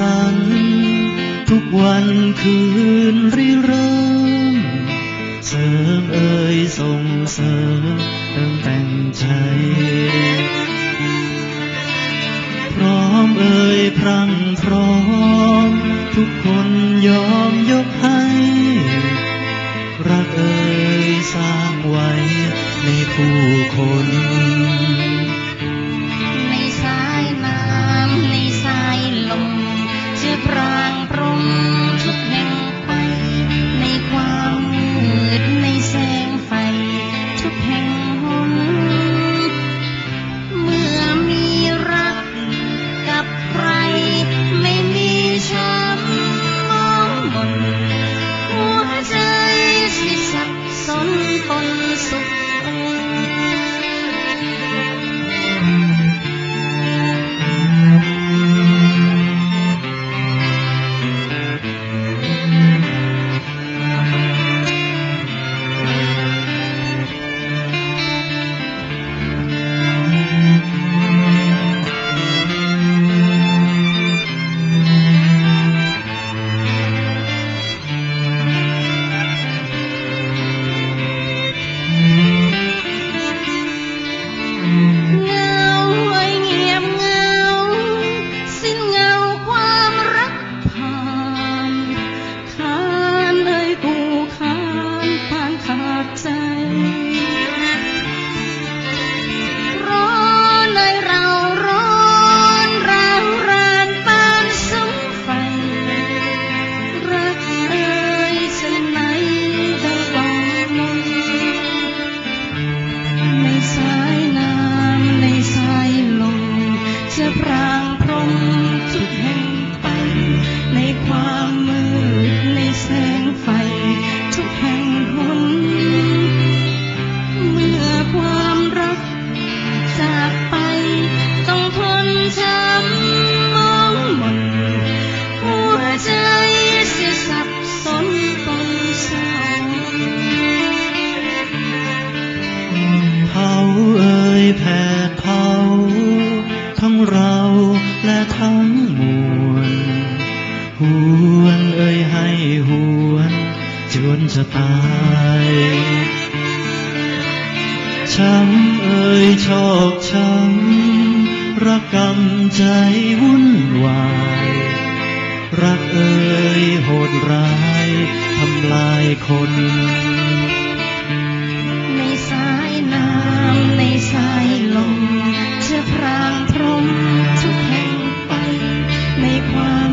สรรค์ทุกวันคืนริเริ่ม เสริมเอ่ยส่งเสริมเติมแต่งใจ พร้อมเอ่ยพรั่งพร้อม ทุกคนยอมยกให้ รักเอ่ยสร้างไว้ในผู้คน จะตายช้ำเอ่ยชอกช้ำรักกำใจวุ่นวาย รักเอ่ยโหดร้ายทำลายคนในสายน้ำในสายลมจะพรางพรมทุกแห่งไปในความ